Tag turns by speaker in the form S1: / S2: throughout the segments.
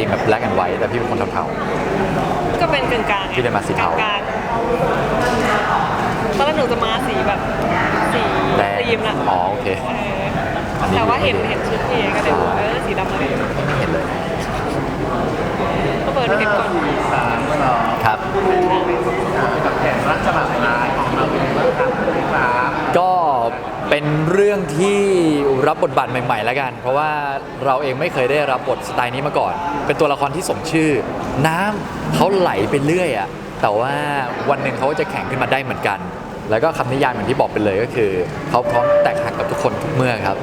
S1: ธีมแบบ black and white แต่พี่เป็นคนเทา
S2: ก็เป็นกึ่งกลาง
S1: ที่ได้มาสีเทา
S2: กลางๆตอนแรกหนูจะมาสีแบบสี
S1: ๆแดง
S2: ครีมนะ
S1: อ๋อโอเค
S2: เออ
S1: อันนี้
S2: แต่ว่าเห็นเห็นชุดพี่ก็เลยบอกเออสีดำเลย
S1: ไม่เห็นเลย
S2: ก็เปิดเห็นก่อน
S3: สามสอง
S1: ครับ
S3: กับแผนรักฉบับร้ายของเราเป็นบ้างครับพี่ฟ้า
S1: ก็ เป็นเรื่องที่รับบทบาทใหม่ๆแล้วกัน เพราะว่าเราเองไม่เคยได้รับบทสไตล์นี้มาก่อน เป็นตัวละครที่สมชื่อ น้ำเขาไหลไปเรื่อยอะแต่ว่าวันหนึ่งเขาจะแข็งขึ้นมาได้เหมือนกัน แล้วก็คำนิยามอย่างที่บอกไปเลยก็คือเขาพร้อมแตกหักกับทุกคนทุกเมื่อครับ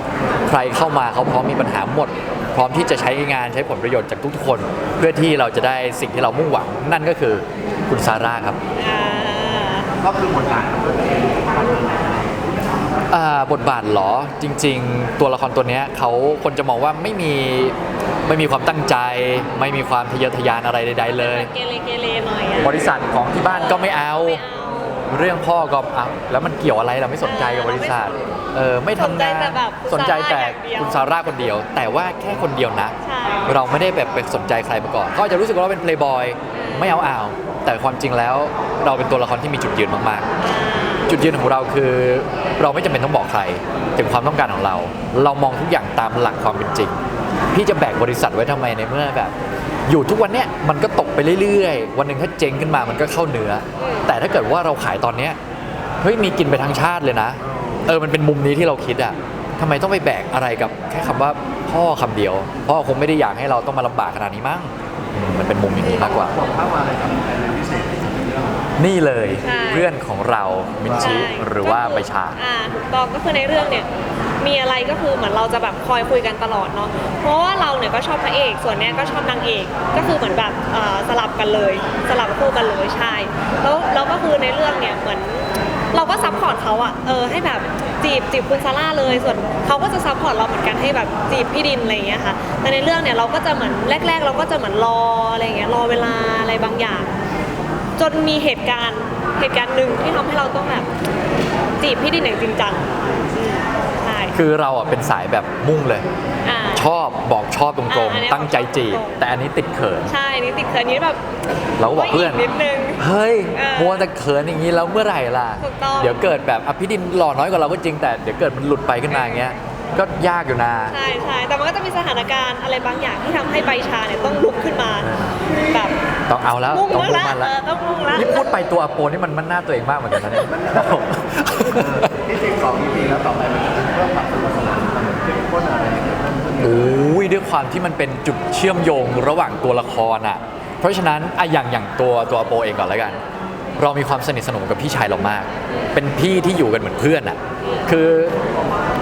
S1: ใครเข้ามาเขาพร้อมมีปัญหาหมด พร้อมที่จะใช้งานใช้ผลประโยชน์จากทุกๆคน เพื่อที่เราจะได้สิ่งที่เรามุ่งหวัง นั่นก็คือคุณซาร่าครับ
S2: อ่า
S3: ก็คือบทบาทของตัวเอง
S1: อ่า บทบาทเหรอจริง ๆ ตัวละครตัวเนี้ยเขาคนจะมองว่าไม่มีไม่มีความตั้งใจ ไม่มีความทะเยอทะยานอะไรใดๆเลย
S2: เกเรเกเรหน่อยอะ
S1: บริษัทของที่บ้านก็ไม่เอา
S2: ไม่เอา
S1: เรื่องพ่อก็เอาแล้วมันเกี่ยวอะไรเราไม่สนใจกับบริษัทเออไม่ทำงาน
S2: สนใจแต่แบบคุณ
S1: สนใจแต่
S2: ซาร่าอย่างเดียว
S1: คุณซาร่าคนเดียว แต่ว่าแค่คนเดียวนะ
S2: ใช่
S1: เราไม่ได้แบบไปสนใจใครมาก่อนเขาอาจจะรู้สึกว่าเราเป็นเพลย์บอยไม่เอาเอาแต่ความจริงแล้วเราเป็นตัวละครที่มีจุดยืนมากๆ จุดยืนของเราคือ เราไม่จำเป็นต้องบอกใคร ถึงความต้องการของเรา เรามองทุกอย่างตามหลักความเป็นจริง พี่จะแบกบริษัทไว้ทำไมในเมื่อแบบ อยู่ทุกวันเนี้ยมันก็ตกไปเรื่อยๆ วันหนึ่งถ้าเจ๊งขึ้นมามันก็เข้าเนื้อ แต่ถ้าเกิดว่าเราขายตอนเนี้ยเฮ้ยมีกินไปทั้งชาติเลยนะ เออมันเป็นมุมนี้ที่เราคิดอะทำไมต้องไปแบกอะไรกับแค่คำว่าพ่อคำเดียว พ่อคงไม่ได้อยากให้เราต้องมาลำบากขนาดนี้มั้งมมันเป็นมุมอย่างนี้มากกว่า
S3: นพิเศษ
S1: นี่เลย
S2: ใช่
S1: เพื่อนของเรามินชิ
S2: ใช่
S1: หรือว่าใบชา
S2: อ่าถูกต้องก็คือในเรื่องเนี่ยมีอะไรก็คือเหมือนเราจะแบบคอยคุยกันตลอดเนาะเพราะว่าเราเนี่ยก็ชอบพระเอก ส่วนเนี้ยก็ชอบนางเอก ก็คือเหมือนแบบเอ่อสลับกันเลย สลับคู่กันเลยใช่แล้วแล้วก็คือในเรื่องเนี่ยเหมือน เราก็ซัพพอร์ตเขาอะเออให้แบบจีบจีบคุณซาร่าเลย ส่วนเขาก็จะซัพพอร์ตเราเหมือนกันให้แบบจีบพี่ดินอะไรอย่างเงี้ยค่ะแต่ในเรื่องเนี่ยเราก็จะเหมือนแรก ๆ เราก็จะเหมือนรออะไรอย่างเงี้ยรอเวลาอะไรบางอย่าง จนมีเหตุการณ์เหตุการณ์หนึ่งที่ทำให้เราต้องแบบจีบพี่ดินอย่างจริงจังอืมใช่
S1: คือเราอะเป็นสายแบบมุ่งเลย
S2: อ่า
S1: ชอบบอกชอบตรง
S2: อ่าอันนี้
S1: ๆตั้งใจจีบ
S2: บอกตรงๆ
S1: แต่อันนี้ติดเขิน
S2: ใช่นี่ติดเขินนี้แบบ
S1: เราก็บอกเพื่อน
S2: นิดนึง
S1: เฮ้ย
S2: เออ
S1: มัวแต่เขินอย่างนี้แล้วเมื่อไหร่ล่ะ
S2: ถูกต้อง
S1: เดี๋ยวเกิดแบบอภิดินหล่อน้อยกว่าเราก็จริงแต่เดี๋ยวเกิดมันหลุดไปขึ้นมาอย่างเงี้ย ก็ยากอยู่นะ
S2: ใช่ใช่แต่มันก็จะมีสถานการณ์อะไรบางอย่างที่ทำให้ใบชาเนี่ยต้องลุกขึ้นมาแบบ
S1: ต้องเอาแล้ว
S2: มุ่ง
S1: ต้อง
S2: แล้ว
S1: มุ่ง
S2: ละ
S1: มันแล้ว
S2: เออต้องมุ่งแล้ว
S1: นี่พูดไปตัวอโปนี่มันมันหน้าตัวเองมากเหมือนกันนะเนี่ย
S3: ที่จริงสอง EP แล้วต่อไปมันจะเพิ่มความสนุกสนานมันเข้มข้นอะไรอย่างเงี้ยเพิ่มขึ้นเยอะ
S1: โอ้ยด้วยความที่มันเป็นจุดเชื่อมโยงระหว่างตัวละครอะ เพราะฉะนั้นอะอย่างอย่างตัวตัวโปเองก่อนแล้วกัน เรามีความสนิทสนมกับพี่ชายเรามาก เป็นพี่ที่อยู่กันเหมือนเพื่อนอะ คือ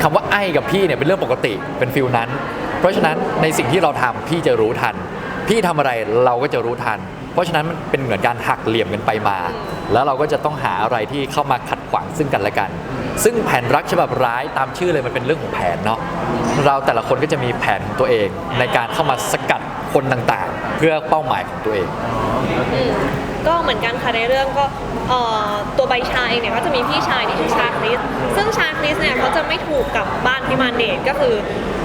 S1: คำว่าไอ้กับพี่เนี่ยเป็นเรื่องปกติเป็นฟิลนั้น เพราะฉะนั้นในสิ่งที่เราทำพี่จะรู้ทัน พี่ทำอะไรเราก็จะรู้ทัน เพราะฉะนั้นมันเป็นเหมือนการหักเหลี่ยมกันไปมา แล้วเราก็จะต้องหาอะไรที่เข้ามาขัดขวางซึ่งกันและกัน ซึ่งแผนรักฉบับร้ายตามชื่อเลยมันเป็นเรื่องของแผนเนาะเราแต่ละคนก็จะมีแผนของตัวเองในการเข้ามาสกัดคนต่างๆ เพื่อเป้าหมายของตัวเอง
S2: อืม ก็เหมือนกันค่ะในเรื่องก็เอ่อตัวใบชาเองเนี่ยก็จะมีพี่ชายที่ชื่อชาคริส ซึ่งชาคริสเนี่ยเขาจะไม่ถูกกับบ้านที่มานเดทก็คือ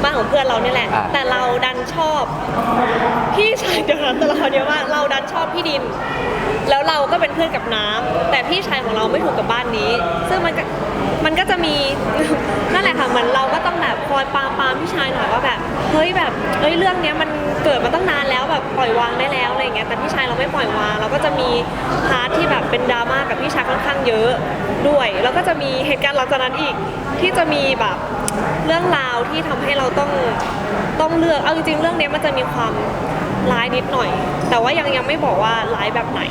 S2: บ้านของเพื่อนเรานี่แหละ
S1: อ่า
S2: แต่เราดันชอบพี่ชายเดียวกันตัวละครเยอะมากเราดันชอบพี่ดิน แล้วเราก็เป็นเพื่อนกับน้ำแต่พี่ชายของเราไม่ถูกกับบ้านนี้ ซึ่งมันก็มันก็จะมี นั่นแหละค่ะเหมือนเราก็ต้องแบบคอยปรามปรามพี่ชายหน่อยว่าแบบเฮ้ยแบบเฮ้ยเรื่องเนี้ยมัน เกิดมาตั้งนานแล้วแบบปล่อยวางได้แล้วอะไรอย่างเงี้ยแต่พี่ชายเราไม่ปล่อยวาง เราก็จะมีพาร์ทที่แบบเป็นดราม่ากับพี่ชายค่อนข้างเยอะด้วย แล้วก็จะมีเหตุการณ์หลังจากนั้นอีกที่จะมีแบบเรื่องราวที่ทำให้เราต้องต้องเลือกเอาจริงๆเรื่องเนี้ยมันจะมีความร้ายนิดหน่อย แต่ว่ายังยังไม่บอกว่าร้ายแบบไหน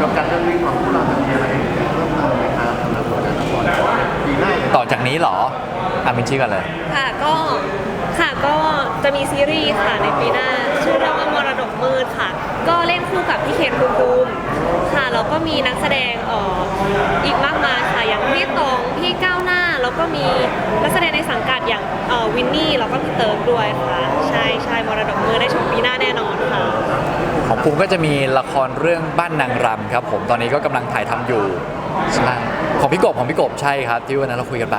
S3: กับการเรื่องนี้ของพวกเราจะมีอะไรเพิ่มเติมไหมครับสำหรับตัวละครปีหน้าเนี่ย
S1: ต่อจากนี้เหรออามินชื่อกันเลย
S2: ค่ะก็ ค่ะก็จะมีซีรีส์ค่ะในปีหน้า ชื่อเรื่องว่ามรดกมืดค่ะ ก็เล่นคู่กับพี่เคนภูมิภูมิค่ะแล้วก็มีนักแสดงเอ่ออีกมากมายค่ะอย่างพี่ตองพี่ก้าวหน้า แล้วก็มีนักแสดงในสังกัดอย่างเอ่อวินนี่แล้วก็พี่เติร์กด้วยค่ะใช่ใช่มรดกมืดได้ชมปีหน้าแน่นอนค่ะ
S1: ของภูมิก็จะมีละครเรื่องบ้านนางรำครับผมตอนนี้ก็กำลังถ่ายทำอยู่ ใช่ของพี่กบของพี่กบใช่ครับ ที่วันนั้นเราคุยกันไป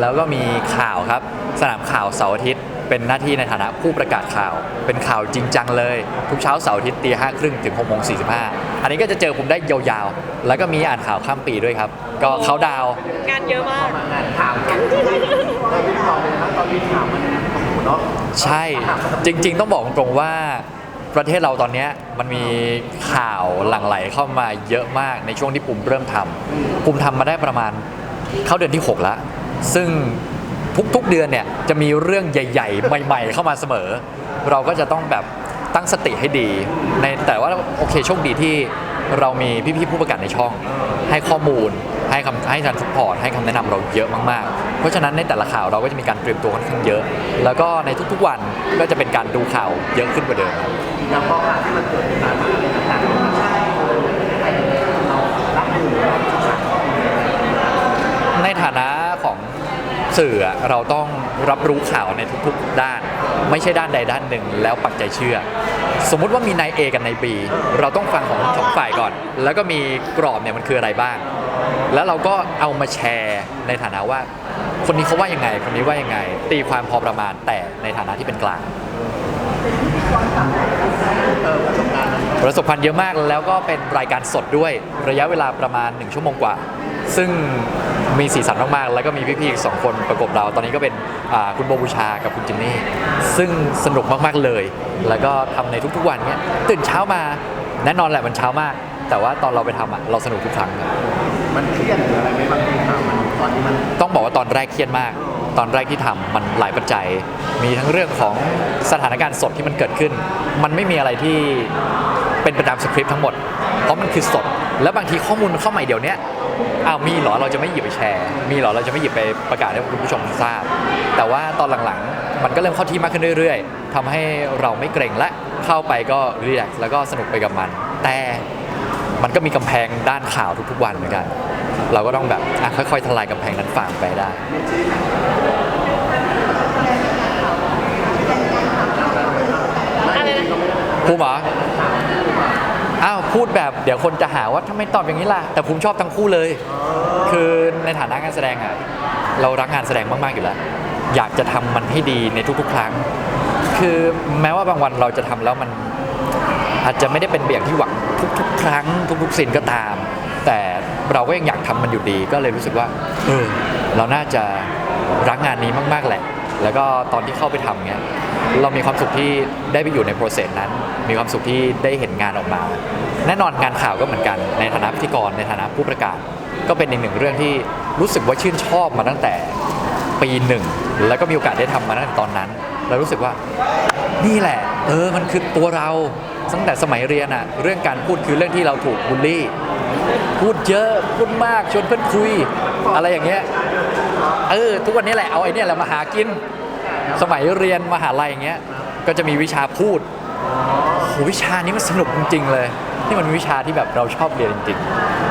S1: แล้วก็มีข่าวครับ สนามข่าวเสาร์อาทิตย์ เป็นหน้าที่ในฐานะผู้ประกาศข่าว เป็นข่าวจริงจังเลย ทุกเช้าเสาร์อาทิตย์ตีห้าครึ่งถึงหกโมงสี่สิบห้าอันนี้ก็จะเจอผมได้ยาวๆ แล้วก็มีอ่านข่าวข้ามปีด้วยครับ ก็เขาดาวน์
S2: งานเยอะมาก
S3: มางานข่าวกันตอนนี้ตอนเลยนะตอนนี้ข่าวมันโอ้โหเนาะ
S1: ใช่จริง ๆ ต้องบอกตรงๆว่า ประเทศเราตอนเนี้ยมันมีข่าวหลั่งไหลเข้ามาเยอะมากในช่วงที่ปุ่มเริ่มทำปุ่มทำมาได้ประมาณเข้าเดือนที่ 6 แล้ว ซึ่งทุกๆเดือนเนี่ยจะมีเรื่องใหญ่ ๆ ใหม่ ๆ เข้ามาเสมอ เราก็จะต้องแบบตั้งสติให้ดี ในแต่ว่าโอเคโชคดีที่เรามีพี่ๆผู้ประกาศในช่อง ให้ข้อมูลให้คำให้การสปอร์ตให้คำแนะนำเราเยอะมากๆ เพราะฉะนั้นในแต่ละข่าวเราก็จะมีการเตรียมตัวค่อนข้างเยอะ แล้วก็ในทุกๆวันก็จะเป็นการดูข่าวเยอะขึ้นกว่าเดิมครับ
S3: อย่างพอข่าวที่มันเกิดขึ้นมาต่างๆใช่เรารับมือเราจะสั่ง
S1: ในฐานะของสื่อเราต้องรับรู้ข่าวในทุกๆด้าน ไม่ใช่ด้านใดด้านหนึ่งแล้วปักใจเชื่อ สมมุติว่ามีนาย A กับนาย B เราต้องฟังของสองฝ่ายก่อน แล้วก็มีกรอบเนี่ยมันคืออะไรบ้าง แล้วเราก็เอามาแชร์ในฐานะว่า คนนี้เขาว่ายังไง คนนี้ว่ายังไง ตีความพอประมาณแต่ในฐานะที่เป็นกลาง
S3: ประสบการณ์
S1: เยอะมากแล้วก็เป็นรายการสดด้วยระยะเวลาประมาณ 1 ชั่วโมงกว่า ซึ่งมีสีสันมากๆ แล้วก็มีพี่ๆอีกสองคนประกบเรา ตอนนี้ก็เป็นคุณโบบูชากับคุณจินนี่ ซึ่งสนุกมากๆเลย แล้วก็ทำในทุกๆวันเนี้ยตื่นเช้ามาแน่นอนแหละมันเช้ามาก แต่ว่าตอนเราไปทำอะเราสนุกทุกครั้ง
S3: มันเครียดหรืออะไรไหมบางทีข่าม อนนี้มัน
S1: ต้องบอกว่าตอนแรกเครียดมาก ตอนแรกที่ทำมันหลายปัจจัย มีทั้งเรื่องของสถานการณ์สดที่มันเกิดขึ้น มันไม่มีอะไรที่เป็นไปตามสคริปต์ทั้งหมด เพราะมันคือสด แล้วบางทีข้อมูลมันเข้าใหม่เดี๋ยวนี้อ้าวมีหรอเราจะไม่หยิบไปแชร์ มีหรอเราจะไม่หยิบไปประกาศให้คุณผู้ชมทราบ แต่ว่าตอนหลังๆ มันก็เริ่มเข้าที่มากขึ้นเรื่อยๆทำให้เราไม่เกรงและเข้าไปก็รีแลกซ์แล้วก็สนุกไปกับมัน แต่มันก็มีกำแพงด้านข่าวทุกๆวันเหมือนกัน เราก็ต้องแบบอะค่อยๆทลายกำแพงนั้นฝ่าไปได้
S2: อะไรนะ
S1: ภูมิเหรออ้าวพูดแบบเดี๋ยวคนจะหาว่าทำไมตอบอย่างนี้ล่ะ แต่ภูมิชอบทั้งคู่เลย คือในฐานะการแสดงอะเรารักงานแสดงมากๆอยู่แล้ว อยากจะทำมันให้ดีในทุกๆ ครั้ง คือแม้ว่าบางวันเราจะทำแล้วมัน อาจจะไม่ได้เป็นอย่างที่หวังทุกๆ ครั้ง ทุกๆซีนก็ตาม แต่เราก็ยังอยากทำมันอยู่ดี ก็เลยรู้สึกว่าเออเราน่าจะรักงานนี้มาก ๆ แหละ แล้วก็ตอนที่เข้าไปทำเงี้ย เรามีความสุขที่ได้ไปอยู่ในโปรเซสนั้น มีความสุขที่ได้เห็นงานออกมา แน่นอนงานข่าวก็เหมือนกัน ในฐานะพิธีกร ในฐานะผู้ประกาศ ก็เป็นอีกหนึ่งเรื่องที่รู้สึกว่าชื่นชอบมาตั้งแต่ปีหนึ่ง แล้วก็มีโอกาสได้ทำมาตั้งแต่ตอนนั้นแล้วรู้สึกว่า นี่แหละ เออ มันคือตัวเรา ตั้งแต่สมัยเรียนอะเรื่องการพูดคือเรื่องที่เราถูกบูลลี่ พูดเยอะพูดมากชวนเพื่อนคุย อะไรอย่างเงี้ยเออทุกวันนี้แหละเอาไอ้นี่แหละมาหากิน สมัยเรียนมหาลัยอย่างเงี้ยก็จะมีวิชาพูดโหวิชานี้มันสนุกจริงๆเลยที่มันเป็นวิชาที่แบบเราชอบเรียนจริงๆ